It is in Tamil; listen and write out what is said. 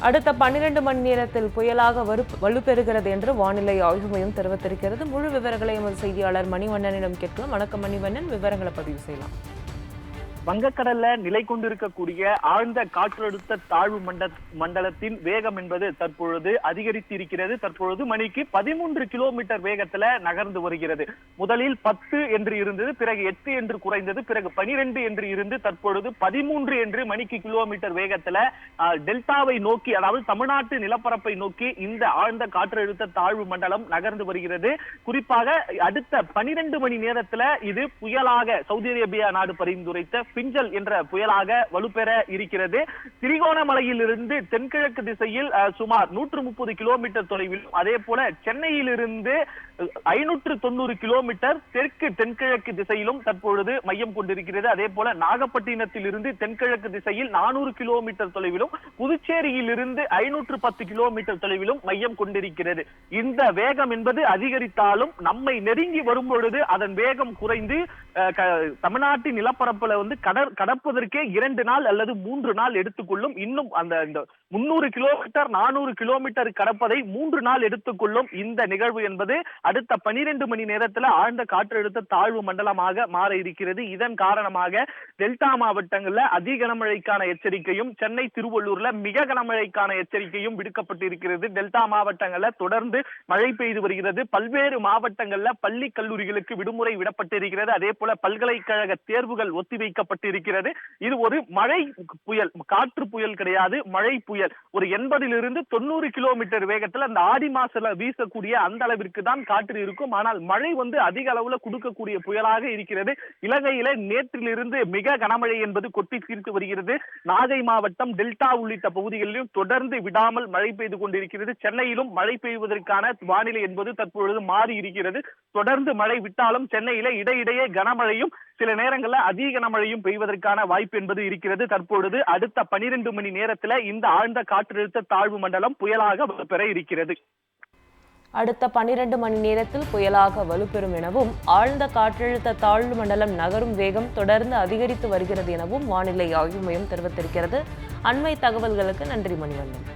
அடுத்த பன்னிரண்டு மணி நேரத்தில் புயலாக வலு வலுப்பெறுகிறது என்று வானிலை ஆய்வு மையம் தெரிவித்திருக்கிறது. முழு விவரங்களை எமது செய்தியாளர் மணிவண்ணனிடம் கேட்கலாம். வணக்கம் மணிவண்ணன். விவரங்களை பதிவு செய்யலாம். வங்கக்கடல்ல நிலை கொண்டிருக்கக்கூடிய ஆழ்ந்த காற்றழுத்த தாழ்வு மண்ட மண்டலத்தின் வேகம் என்பது தற்பொழுது அதிகரித்து இருக்கிறது தற்பொழுது மணிக்கு பதிமூன்று கிலோமீட்டர் வேகத்துல நகர்ந்து வருகிறது. முதலில் பத்து என்று இருந்தது பிறகு எட்டு என்று குறைந்தது பிறகு பனிரெண்டு என்று இருந்து தற்பொழுது பதிமூன்று என்று மணிக்கு கிலோமீட்டர் வேகத்துல டெல்டாவை நோக்கி அதாவது தமிழ்நாட்டு நிலப்பரப்பை நோக்கி இந்த ஆழ்ந்த காற்றழுத்த தாழ்வு மண்டலம் நகர்ந்து வருகிறது. குறிப்பாக அடுத்த பனிரெண்டு மணி நேரத்துல இது புயலாக சவுதி அரேபியா நாடு பரிந்துரைத்த பிஞ்சல் என்ற புயலாக வலுப்பெற இருக்கிறது. திரிகோணமலையிலிருந்து தென்கிழக்கு திசையில் சுமார் நூற்று முப்பது கிலோமீட்டர் தொலைவிலும் அதே போல சென்னையிலிருந்து ஐநூற்று தொண்ணூறு கிலோமீட்டர் தெற்கு தென்கிழக்கு திசையிலும் தற்பொழுது மையம் கொண்டிருக்கிறது. அதே போல நாகப்பட்டினத்தில் இருந்து தென்கிழக்கு திசையில் நானூறு கிலோமீட்டர் தொலைவிலும் புதுச்சேரியில் இருந்து ஐநூற்று பத்து கிலோமீட்டர் தொலைவிலும் மையம் கொண்டிருக்கிறது. இந்த வேகம் என்பது அதிகரித்தாலும் நம்மை நெருங்கி வரும் பொழுது அதன் வேகம் குறைந்து தமிழ்நாட்டின் நிலப்பரப்புல வந்து கடப்பதற்கே இரண்டு நாள் அல்லது மூன்று நாள் எடுத்துக்கொள்ளும். இன்னும் அந்த இந்த முன்னூறு கிலோமீட்டர் நானூறு கிலோமீட்டர் கடப்பதை மூன்று நாள் எடுத்துக்கொள்ளும் இந்த நிகழ்வு என்பது அடுத்த பனிரெண்டு மணி நேரத்தில் ஆழ்ந்த காற்றழுத்த தாழ்வு மண்டலமாக மாற இருக்கிறது. இதன் காரணமாக டெல்டா மாவட்டங்கள்ல அதி கனமழைக்கான எச்சரிக்கையும் சென்னை திருவள்ளூர்ல மிக கனமழைக்கான எச்சரிக்கையும் விடுக்கப்பட்டிருக்கிறது. டெல்டா மாவட்டங்கள்ல தொடர்ந்து மழை பெய்து வருகிறது. பல்வேறு மாவட்டங்கள்ல பள்ளி கல்லூரிகளுக்கு விடுமுறை விடப்பட்டிருக்கிறது. அதே போல பல்கலைக்கழக தேர்வுகள் ஒத்திவைக்கப்பட்டிருக்கிறது இது ஒரு மழை புயல் காற்று புயல் கிடையாது மழை புயல். ஒரு எண்பதிலிருந்து தொண்ணூறு கிலோமீட்டர் வேகத்துல அந்த ஆடி மாசத்துல வீசக்கூடிய அந்த அளவிற்கு தான் காற்று இருக்கும். ஆனால் மழை வந்து அதிக அளவுல கொடுக்கக்கூடிய புயலாக இருக்கிறது. இலங்கையில நேற்றிலிருந்து மிக கனமழை என்பது கொட்டி தீர்த்து வருகிறது. நாகை மாவட்டம் டெல்டா உள்ளிட்ட பகுதிகளிலும் தொடர்ந்து விடாமல் மழை பெய்து கொண்டிருக்கிறது. சென்னையிலும் மழை பெய்வதற்கான வானிலை என்பது தற்பொழுது மாறி இருக்கிறது. தொடர்ந்து மழை விட்டாலும் சென்னையில இடையிடையே கனமழையும் சில நேரங்கள்ல அதிக கனமழையும் பெய்வதற்கான வாய்ப்பு என்பது இருக்கிறது. தற்பொழுது அடுத்த பனிரெண்டு மணி நேரத்துல இந்த ஆழ்ந்த காற்றழுத்த தாழ்வு மண்டலம் புயலாக பெற இருக்கிறது. அடுத்த பனிரெண்டு மணி நேரத்தில் புயலாக வலுப்பெறும் எனவும் ஆழ்ந்த காற்றழுத்த தாழ்வு மண்டலம் நகரும் வேகம் தொடர்ந்து அதிகரித்து வருகிறது எனவும் வானிலை ஆய்வு மையம் தெரிவித்திருக்கிறது. அண்மை தகவல்களுக்கு நன்றி மணிவண்ணன்.